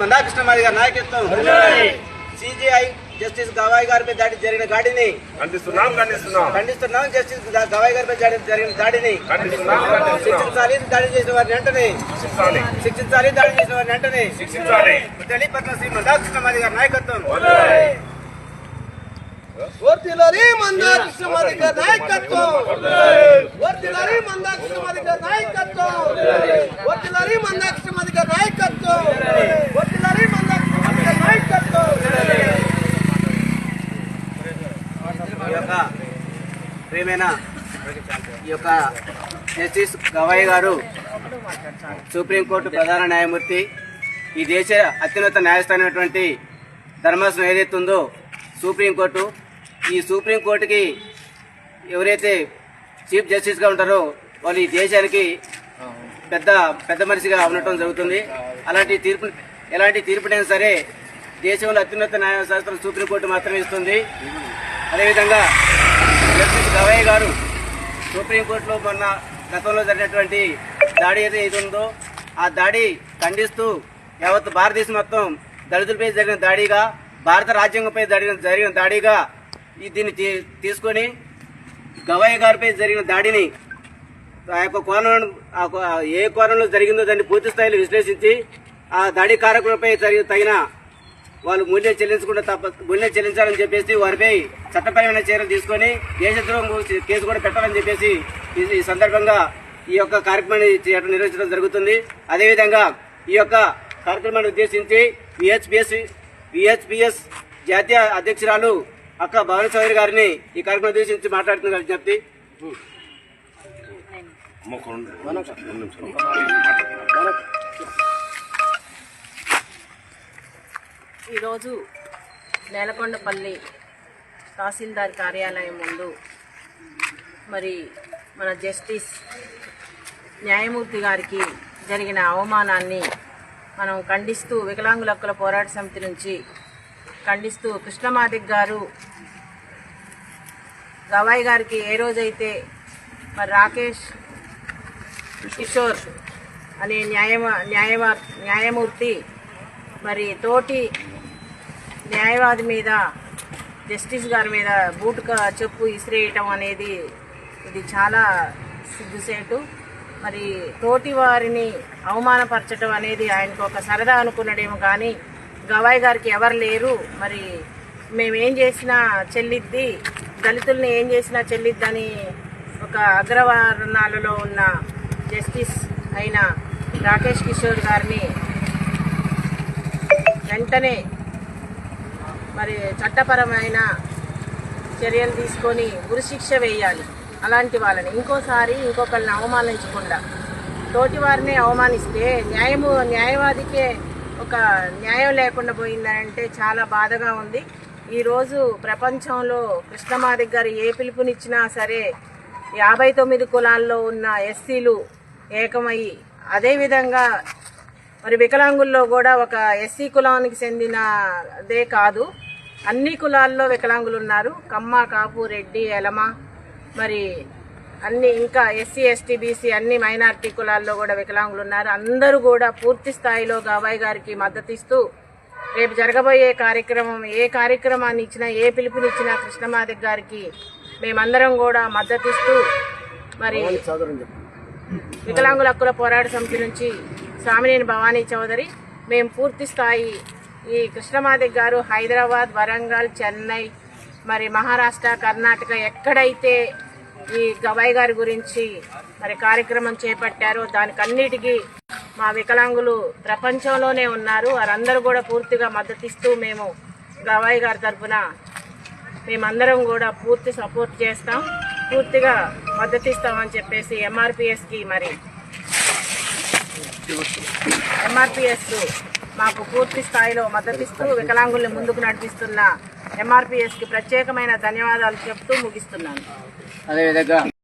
మందాకృష్ణమాది గారి నాయకత్వం. CGI justice Gavai గారిపై దాడి జరిగిన దాడిని. ఖండిస్తున్నాం ఖండిస్తున్నాం. జస్టిస్ గవాయ్ గారిపై దాడి- జరిగిన దాడిని. శిక్షించాలి దాడి చేసిన వారిని వెంటనే. శిక్షించాలి. శిక్షించాలి దాడి చేసిన వారిని వెంటనే. శిక్షించాలి. తెలియపట్ల శ్రీ మందాకృష్ణమాది గారి నాయకత్వం. వర్తిలాలి మందాకృష్ణమాది గారి నాయకత్వం. వర్తిలాలి మందాకృష్ణమాది గారి నాయకత్వం వర్తిలాలి మందాకృష్ణమాది గారి నాయకత్వం వర్తిలాలి మందాకృష్ణమాది గారి నాయకత్వం ఈ యొక్క ప్రియమైన ఈ యొక్క జస్టిస్ గవయ్య గారు సుప్రీంకోర్టు ప్రధాన న్యాయమూర్తి ఈ దేశ అత్యున్నత న్యాయస్థానమైనటువంటి ధర్మాసనం ఏదైతే ఉందో సుప్రీంకోర్టు ఈ సుప్రీంకోర్టుకి ఎవరైతే చీఫ్ జస్టిస్గా ఉంటారో వాళ్ళు ఈ దేశానికి పెద్ద పెద్ద మనిషిగా ఉండటం జరుగుతుంది. అలాంటి తీర్పు ఎలాంటి తీర్పునైనా సరే దేశంలో అత్యున్నత న్యాయశాస్త్రం సుప్రీంకోర్టు మాత్రమే ఇస్తుంది. అదేవిధంగా జస్టిస్ గవయ్య గారు సుప్రీంకోర్టులో మొన్న గతంలో జరిగినటువంటి దాడి ఏదైతే ఉందో ఆ దాడి ఖండిస్తూ యావత్ భారతదేశం మొత్తం దళితులపై జరిగిన దాడిగా భారత రాజ్యాంగంపై జరిగిన జరిగిన దాడిగా ఈ దీన్ని తీ- తీసుకొని గవయ్య గారిపై జరిగిన దాడిని ఆ యొక్క కోణం ఆ కో- ఏ కోణంలో జరిగిందో దాన్ని పూర్తి స్థాయిలో విశ్లేషించి ఆ దాడి కారకులపై జరిగిన తగిన వాళ్ళు మూల్యం చెల్లించకుండా తప్ప మూల్యం చెల్లించాలని చెప్పేసి వారిపై చట్టపరమైన చర్యలు తీసుకొని దేశద్రోహం కేసు కూడా పెట్టాలని చెప్పేసి ఈ- సందర్భంగా ఈ యొక్క కార్యక్రమాన్ని నిర్వహించడం జరుగుతుంది. అదేవిధంగా ఈ యొక్క కార్యక్రమాన్ని ఉద్దేశించి విహెచ్పిఎస్ విహెచ్పిఎస్ జాతీయ అధ్యక్షురాలు అక్క భవన చౌదరి గారిని ఈ కార్యక్రమం ఉద్దేశించి మాట్లాడుతున్న విజ్ఞప్తి. ఈరోజు నేలకొండపల్లి తహసీల్దార్ కార్యాలయం ముందు మరి మన జస్టిస్ న్యాయమూర్తి గారికి జరిగిన అవమానాన్ని మనం ఖండిస్తూ వికలాంగుల హక్కుల పోరాట సమితి నుంచి ఖండిస్తూ కృష్ణమాదిక్ గారు గవాయి గారికి ఏ రోజైతే మరి రాకేష్ కిషోర్ అనే న్యాయ న్యాయమ న్యాయమూర్తి మరి తోటి న్యాయవాది మీద జస్టిస్ గారి మీద బూటుక చెప్పు ఇసిరేయటం అనేది ఇది చాలా సిగ్గుసేటు. మరి తోటి వారిని అవమానపరచడం అనేది ఆయనకు ఒక సరదా అనుకున్నాడేమో కానీ గవాయ్ గారికి ఎవరు లేరు. మరి మేమేం చేసినా చెల్లిద్ది దళితుల్ని ఏం చేసినా చెల్లిద్దని ఒక అగ్రవర్ణాలలో ఉన్న జస్టిస్ అయిన రాకేష్ కిషోర్ గారిని వెంటనే మరి చట్టపరమైన చర్యలు తీసుకొని ఉరిశిక్ష వేయాలి అలాంటి వాళ్ళని. ఇంకోసారి ఇంకొకరిని అవమానించకుండా. తోటి వారిని అవమానిస్తే న్యాయము న్యాయవాదికే ఒక న్యాయం లేకుండా పోయిందంటే చాలా బాధగా ఉంది. ఈరోజు ప్రపంచంలో కృష్ణమాదిక్ గారు ఏ పిలుపునిచ్చినా సరే యాభై తొమ్మిది కులాల్లో ఉన్న ఎస్సీలు ఏకమయ్యి అదేవిధంగా మరి వికలాంగుల్లో కూడా ఒక ఎస్సీ కులానికి చెందినదే కాదు. అన్ని కులాల్లో వికలాంగులు ఉన్నారు కమ్మ కాపు రెడ్డి ఎలమ మరి అన్ని ఇంకా ఎస్సీ ఎస్టీ బీసీ అన్ని మైనారిటీ కులాల్లో కూడా వికలాంగులు ఉన్నారు అందరూ కూడా పూర్తి స్థాయిలో గాబాయ్ గారికి మద్దతు ఇస్తూ రేపు జరగబోయే కార్యక్రమం ఏ కార్యక్రమాన్ని ఇచ్చినా ఏ పిలుపునిచ్చినా కృష్ణమాదిక్ గారికి మేమందరం కూడా మద్దతిస్తూ మరి వికలాంగుల హక్కుల పోరాట సమితి నుంచి స్వామినేని భవానీ చౌదరి మేము పూర్తి స్థాయి ఈ కృష్ణమాదిక్ గారు హైదరాబాద్ వరంగల్ చెన్నై మరి మహారాష్ట్ర కర్ణాటక ఎక్కడైతే ఈ గవాయ్ గారి గురించి మరి కార్యక్రమం చేపట్టారో దానికన్నిటికీ మా వికలాంగులు ప్రపంచంలోనే ఉన్నారు. వారందరూ కూడా పూర్తిగా మద్దతిస్తూ మేము గవాయ్ గారి తరఫున మేమందరం కూడా పూర్తి సపోర్ట్ చేస్తాం. పూర్తిగా మద్దతిస్తామని చెప్పేసి ఎంఆర్పిఎస్కి మరి ఎంఆర్పిఎస్ మాకు పూర్తి స్థాయిలో మద్దతిస్తూ వికలాంగుల్ని ముందుకు నడిపిస్తున్న ఎంఆర్పిఎస్కి ప్రత్యేకమైన ధన్యవాదాలు చెప్తూ ముగిస్తున్నాను. అదేవిధంగా